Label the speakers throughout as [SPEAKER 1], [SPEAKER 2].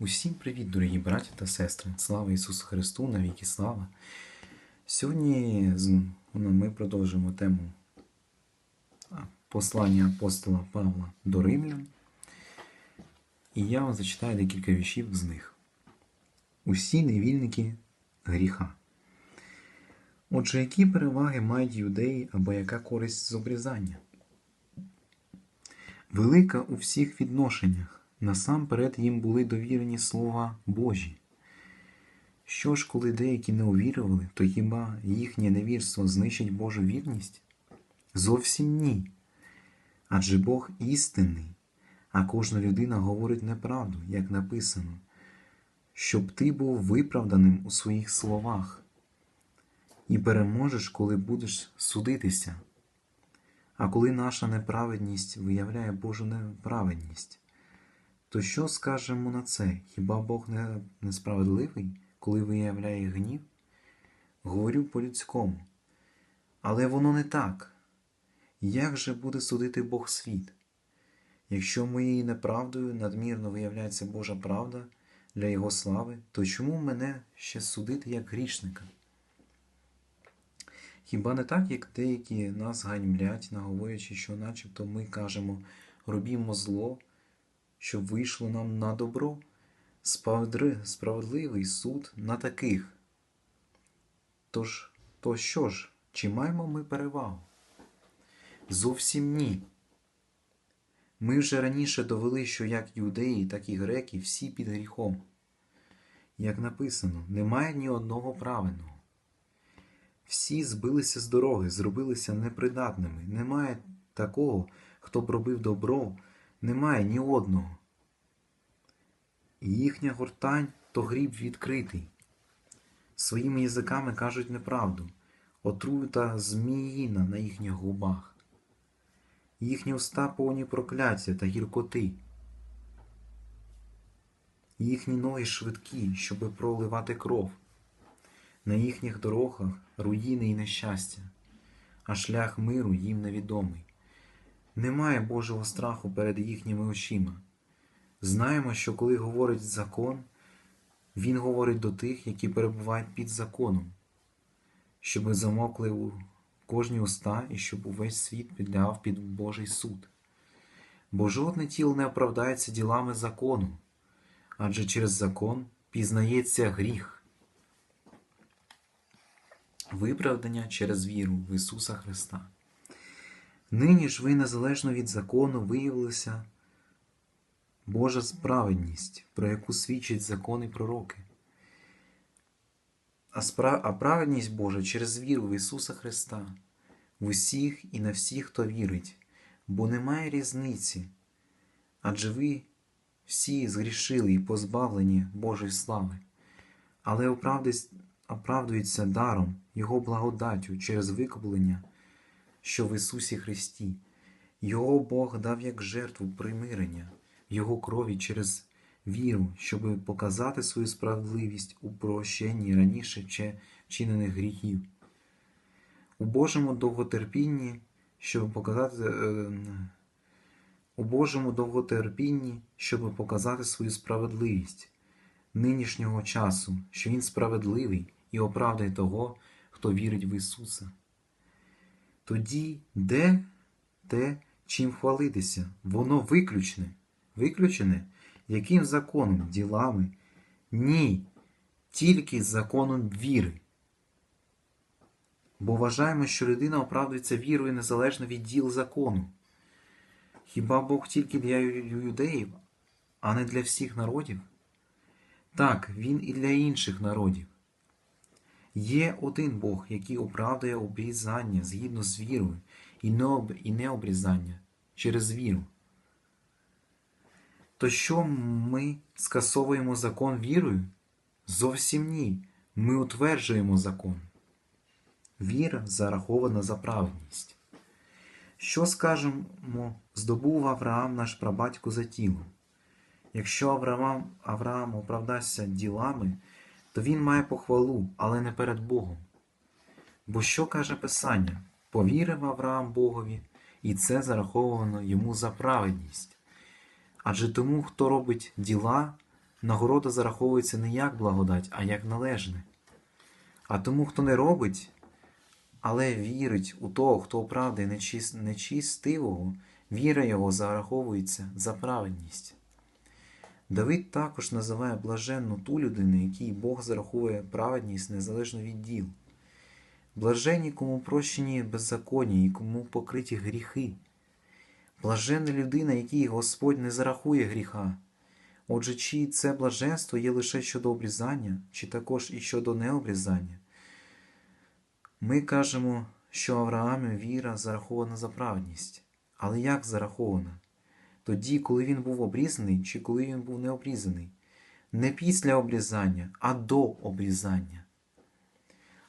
[SPEAKER 1] Усім привіт, дорогі браті та сестри! Слава Ісусу Христу, навіки слава! Сьогодні ну, ми продовжимо тему послання апостола Павла до Римлян. І я вам зачитаю декілька віршів з них. Усі невільники гріха. Отже, які переваги мають юдеї або яка користь з обрізання? Велика у всіх відношеннях. Насамперед їм були довірені слова Божі. Що ж, коли деякі не увірували, то хіба їхнє невірство знищить Божу вірність? Зовсім ні. Адже Бог істинний, а кожна людина говорить неправду, як написано, щоб ти був виправданим у своїх словах і переможеш, коли будеш судитися. А коли наша неправедність виявляє Божу неправедність, то що скажемо на це? Хіба Бог не несправедливий, коли виявляє гнів? Говорю по-людському. Але воно не так. Як же буде судити Бог світ? Якщо моєю неправдою надмірно виявляється Божа правда для Його слави, то чому мене ще судити як грішника? Хіба не так, як деякі нас ганьблять, наговорюючи, що начебто ми кажемо робімо зло, щоб вийшло нам на добро, справедливий суд на таких. Тож, то що ж, чи маємо ми перевагу? Зовсім ні. Ми вже раніше довели, що як юдеї, так і греки всі під гріхом. Як написано, немає ні одного праведного. Всі збилися з дороги, зробилися непридатними. Немає такого, хто б робив добро, немає ні одного. Їхня гортань то гріб відкритий. Своїми язиками кажуть неправду, отрута зміїна на їхніх губах. Їхні уста повні прокляття та гіркоти. Їхні ноги швидкі, щоби проливати кров. На їхніх дорогах руїни і нещастя, а шлях миру їм невідомий. Немає Божого страху перед їхніми очима. Знаємо, що коли говорить закон, він говорить до тих, які перебувають під законом, щоби замокли у кожні уста і щоб увесь світ підлягав під Божий суд. Бо жодне тіло не оправдається ділами закону, адже через закон пізнається гріх. Виправдання через віру в Ісуса Христа. Нині ж ви незалежно від закону виявилися Божа справедність, про яку свідчать закони і пророки. А, спра... а праведність Божа через віру в Ісуса Христа, в усіх і на всіх, хто вірить, бо немає різниці, адже ви всі згрішили і позбавлені Божої слави, але оправдуються даром Його благодаттю через викуплення, що в Ісусі Христі. Його Бог дав як жертву примирення, Його крові через віру, щоб показати свою справедливість у прощенні раніше чи вчинених гріхів. У Божому довготерпінні, щоб показати е, у Божому довготерпінні, щоб показати свою справедливість нинішнього часу, що Він справедливий і оправдає того, хто вірить в Ісуса. Тоді де те, чим хвалитися? Воно виключне. Виключене? Яким законом, ділами? Ні, тільки законом віри. Бо вважаємо, що людина оправдується вірою незалежно від діл закону. Хіба Бог тільки для юдеїв, а не для всіх народів? Так, Він і для інших народів. Є один Бог, який оправдує обрізання згідно з вірою, і не, обрізання через віру. То що ми скасовуємо закон вірою? Зовсім ні. Ми утверджуємо закон. Віра зарахована за праведність. Що скажемо, здобув Авраам наш прабатько за тілом? Якщо Авраам, Авраам оправдався ділами, то він має похвалу, але не перед Богом. Бо що каже Писання? Повірив Авраам Богові, і це зараховано йому за праведність. Адже тому, хто робить діла, нагорода зараховується не як благодать, а як належне. А тому, хто не робить, але вірить у того, хто оправдає нечистивого, віра його зараховується за праведність. Давид також називає блаженну ту людину, якій Бог зараховує праведність незалежно від діл. Блаженні, кому прощені беззаконня і кому покриті гріхи. Блаженна людина, якій Господь не зарахує гріха. Отже, чи це блаженство є лише щодо обрізання, чи також і щодо необрізання? Ми кажемо, що Авраамі віра зарахована за праведність. Але як зарахована? Тоді, коли він був обрізаний, чи коли він був не обрізаний? Не після обрізання, а до обрізання.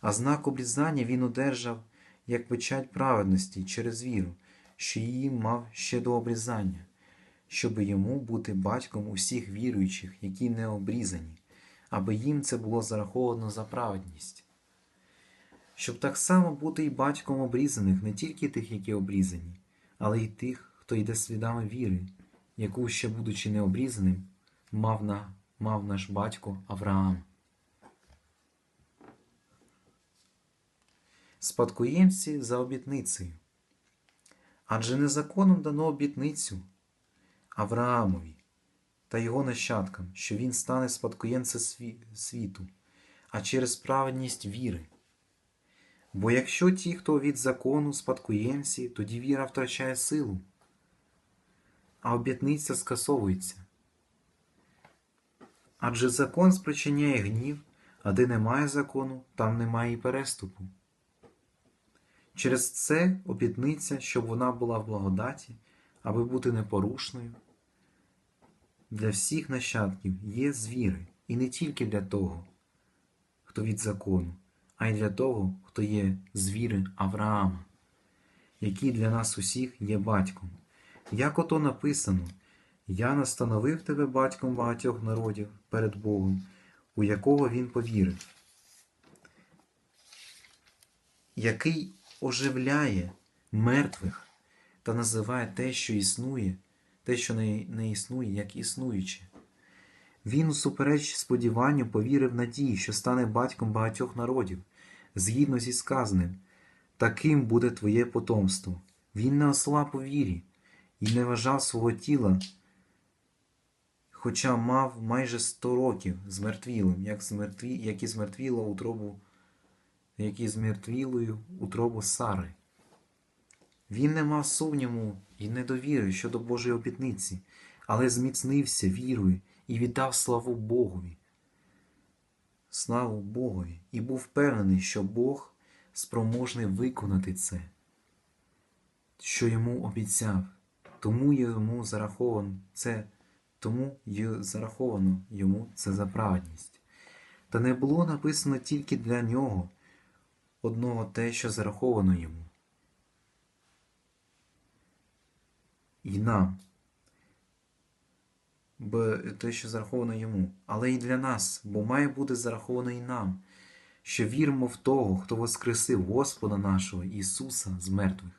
[SPEAKER 1] А знак обрізання він одержав як печать праведності через віру, що її мав ще до обрізання, щоб йому бути батьком усіх віруючих, які не обрізані, аби їм це було зараховано за праведність. Щоб так само бути і батьком обрізаних не тільки тих, які обрізані, але й тих, хто йде слідами віри, яку, ще будучи необрізаним, мав, на, мав наш батько Авраам. Спадкоємці за обітницею. Адже не законом дано обітницю Авраамові та його нащадкам, що він стане спадкоємцем світу, а через праведність віри. Бо якщо ті, хто від закону спадкоємці, тоді віра втрачає силу, а обітниця скасовується. Адже закон спричиняє гнів, а де немає закону, там немає і переступу. Через це обітниця, щоб вона була в благодаті, аби бути непорушною, для всіх нащадків є з віри, і не тільки для того, хто від закону, а й для того, хто є з віри Авраама, який для нас усіх є батьком. Як ото написано, я настановив тебе батьком багатьох народів перед Богом, у якого він повірив, який оживляє мертвих та називає те, що існує, те, що не, існує, як існуюче. Він, усупереч сподіванню, повірив надії, що стане батьком багатьох народів, згідно зі сказаним, таким буде твоє потомство. Він не ослаб у вірі і не вважав свого тіла, хоча мав майже сто років змертвілим, як, змертві, як і змертвіло утробу, як і змертвілою утробу Сари. Він не мав сумніву і недовіри щодо Божої обітниці, але зміцнився вірою і віддав славу Богові. Славу Богові, і був впевнений, що Бог спроможний виконати це, що йому обіцяв, тому йому зараховано це, тому зараховано йому це за праведність. Та не було написано тільки для нього одного те, що зараховано йому. І нам, бо те, що зараховано йому, але й для нас, бо має бути зараховано і нам, що віримо в того, хто воскресив Господа нашого Ісуса з мертвих,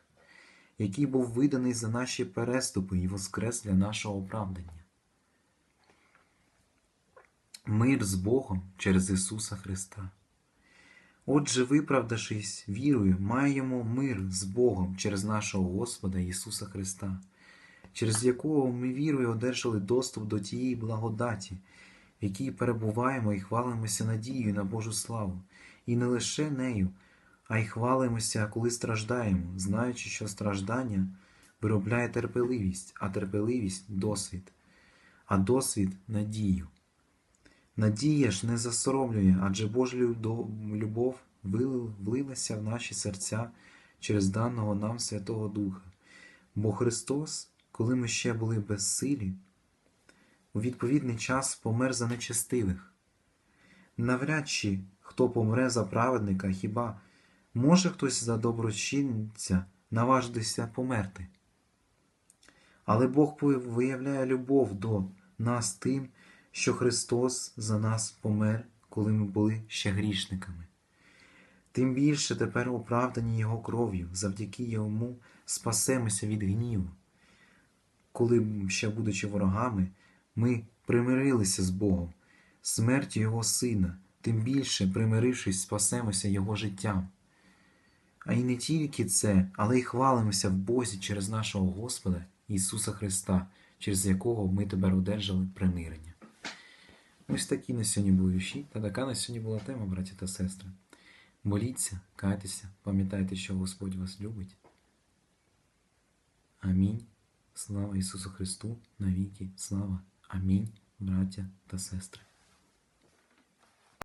[SPEAKER 1] який був виданий за наші переступи і воскрес для нашого оправдання. Мир з Богом через Ісуса Христа. Отже, виправдавшись вірою, маємо мир з Богом через нашого Господа Ісуса Христа, через якого ми вірою одержали доступ до тієї благодаті, в якій перебуваємо і хвалимося надією на Божу славу, і не лише нею, а й хвалимося, коли страждаємо, знаючи, що страждання виробляє терпеливість, а терпеливість досвід, а досвід надію. Надія ж не засоромлює, адже Божа любов влилася в наші серця через даного нам Святого Духа. Бо Христос, коли ми ще були безсилі, у відповідний час помер за нечестивих. Навряд чи хто помре за праведника, хіба може хтось за доброчинця наважитися померти? Але Бог виявляє любов до нас тим, що Христос за нас помер, коли ми були ще грішниками. Тим більше тепер оправдані Його кров'ю, завдяки Йому спасемося від гніву. Коли, ще будучи ворогами, ми примирилися з Богом, смертю Його Сина, тим більше, примирившись, спасемося Його життям. А й не тільки це, але й хвалимося в Бозі через нашого Господа Ісуса Христа, через якого ми тепер одержали примирення. Ось такі на сьогодні були вірші, та така на сьогодні була тема, браті та сестри. Моліться, кайтеся, пам'ятайте, що Господь вас любить. Амінь. Слава Ісусу Христу, навіки, слава. Амінь, браття та сестри.